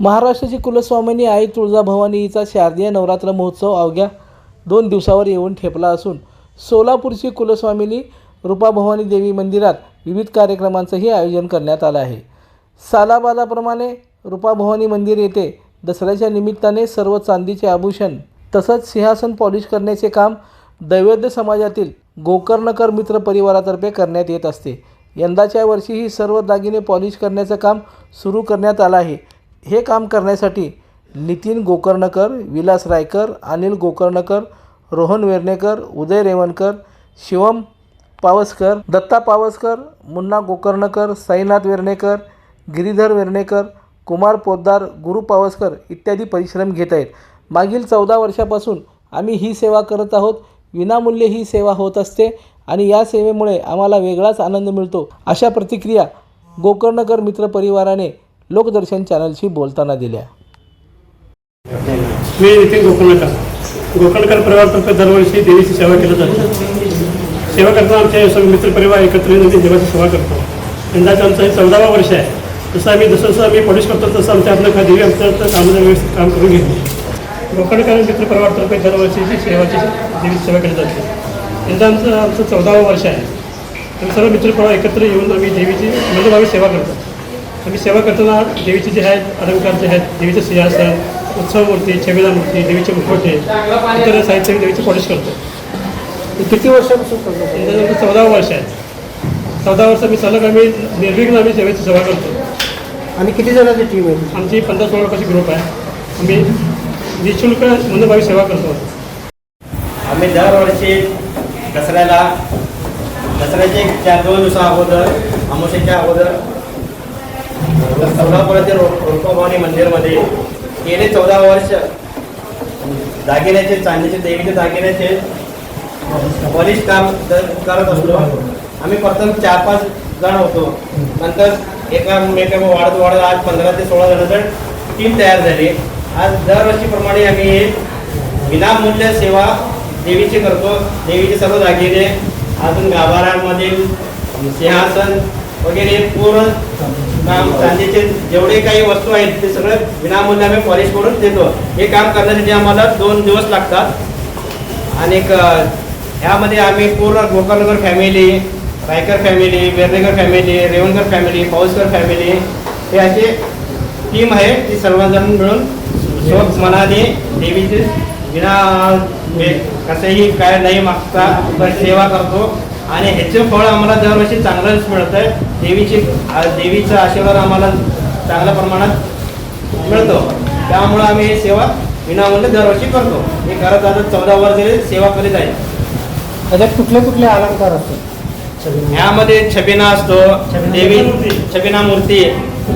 महाराष्ट्राची कुलस्वामिनी आई तुळजाभवानी हिचा शारदीय नवरात्र महोत्सव अवघ्या दोन दिवसावर येऊन ठेपला असून सोलापूरची कुलस्वामिनी रूपाभवानी देवी मंदिरात विविध कार्यक्रमांचंही आयोजन करण्यात आलं आहे. सालाबादाप्रमाणे रूपाभवानी मंदिर येथे दसऱ्याच्या निमित्ताने सर्व चांदीचे आभूषण तसंच सिंहासन पॉलिश करण्याचे काम दैवेद्य समाजातील गोकर्णकर मित्र परिवारातर्फे करण्यात येत असते. यंदाच्या वर्षी ही सर्व दागिने पॉलिश करण्याचं काम सुरू करण्यात आलं आहे. हे काम करण्यासाठी नितीन गोकर्णकर विलास रायकर अनिल गोकर्णकर रोहन वेर्णेकर उदय रेवणकर शिवम पावसकर दत्ता पावसकर मुन्ना गोकर्णकर साईनाथ वेर्णेकर गिरीधर वेर्णेकर कुमार पोद्दार गुरु पावसकर इत्यादी परिश्रम घेत आहेत. मागील चौदा वर्षापासून आम्ही ही सेवा करत आहोत. विनामूल्य ही सेवा होत असते आणि या सेवेमुळे आम्हाला वेगळाच आनंद मिळतो. अशा प्रतिक्रिया गोकर्णकर मित्र परिवाराने लोकदर्शन चॅनलशी बोलताना दिल्या. मी नितीन गोकर्णकर गोकर्णकर परिवारातर्फे दरवर्षी देवीची सेवा केली जाते. सेवा करताना आमचे सर्व मित्रपरिवार एकत्र येऊन आम्ही देवाची सेवा करतो. यंदाचं आमचं हे चौदावा वर्ष आहे. जसं आम्ही जसं जसं आम्ही पॉलिश करतो तसं आमच्या आपलं का देवी आमचं कामाचं व्यवस्थित काम करून घेतो. गोकर्णकर मित्रपरिवारातर्फे दरवर्षीची सेवाची देवीची सेवा केली जाते. यंदा आमचं आमचं चौदावं वर्ष आहे. आम्ही सर्व मित्रपरिवार एकत्र येऊन आम्ही देवीची मनोभावी सेवा करतो. आम्ही सेवा करताना देवीचे जे आहेत अलंकार जे आहेत देवीचं सिंहासन उत्सव मूर्ती छबिला मूर्ती देवीचे मुखवटे इतर साहित्य आम्ही देवीची पॉलिश करतो. किती वर्षापासून करतो चौदावं वर्ष आहे. चौदा वर्ष आम्ही सलग आम्ही निर्विघ्न आम्ही सेवेची सेवा करतो. आणि किती जणांची टीम आहे आमची पंधरा सोळा लोकांची ग्रुप आहे. आम्ही निशुल्क मनोभावी सेवा करतो. आम्ही दरवर्षी दसऱ्याला दसऱ्याचे चार दोन दिवसा अगोदर अमावस्येच्या अगोदर सोलापुरातील रुपभवानी मंदिरमध्ये गेले चौदा वर्ष दागिन्याचे चांदीचे देवीचे दागिन्याचे पॉलिश काम करत असतो. आम्ही प्रथम चार पाच जण होतो. नंतर एका वाढत वाढत आज पंधरा ते सोळा जणांचं टीम तयार झाली. आज दरवर्षीप्रमाणे आम्ही हे विनामूल्य सेवा देवीची करतो. देवीचे सर्व दागिने अजून गाभाऱ्यामधील सिंहासन वगैरे पूर्ण काम चांदीचे जेवढे काही वस्तू आहेत ते सगळं विनामूल्य आम्ही पॉलिश करून देतो. हे काम करण्यासाठी आम्हाला दोन दिवस लागतात. आणि ह्यामध्ये आम्ही पूर्ण Gokarnkar family Raikar family Vernekar family Revankar family Pauskar family हे असे टीम आहे ती सर्वजण मिळून स्वत मनाने देवीचे विना कसंही काय नाही मागता आपण सेवा करतो. आणि ह्याचं फळ आम्हाला दरवर्षी चांगलंच मिळतं आहे देवीची देवीचा आशीर्वाद आम्हाला चांगल्या प्रमाणात मिळतो. त्यामुळं आम्ही ही सेवा विनामूल्य दरवर्षी करतो. मी करत आता चौदा वर्ष सेवा करीत आहे. त्याच्यात कुठले कुठले अलंकार असतात? ह्यामध्ये छबिना असतो देवी छबिना मूर्ती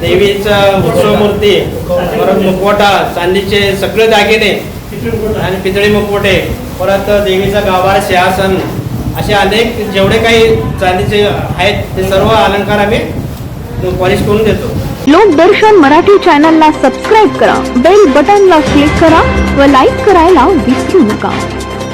देवीचा उत्सव मूर्ती परत मुखवटा चांदीचे सगळे दागिने आणि पितळी मुखवटे परत देवीचा गाभार सिंहासन असे अनेक जेवढे काही चांदीचे आहेत ते सर्व अलंकार आम्ही पॉलिश करून देतो. लोकदर्शन मराठी चॅनलला सबस्क्राईब करा बेल बटनला क्लिक करा व लाईक करायला विसरू नका.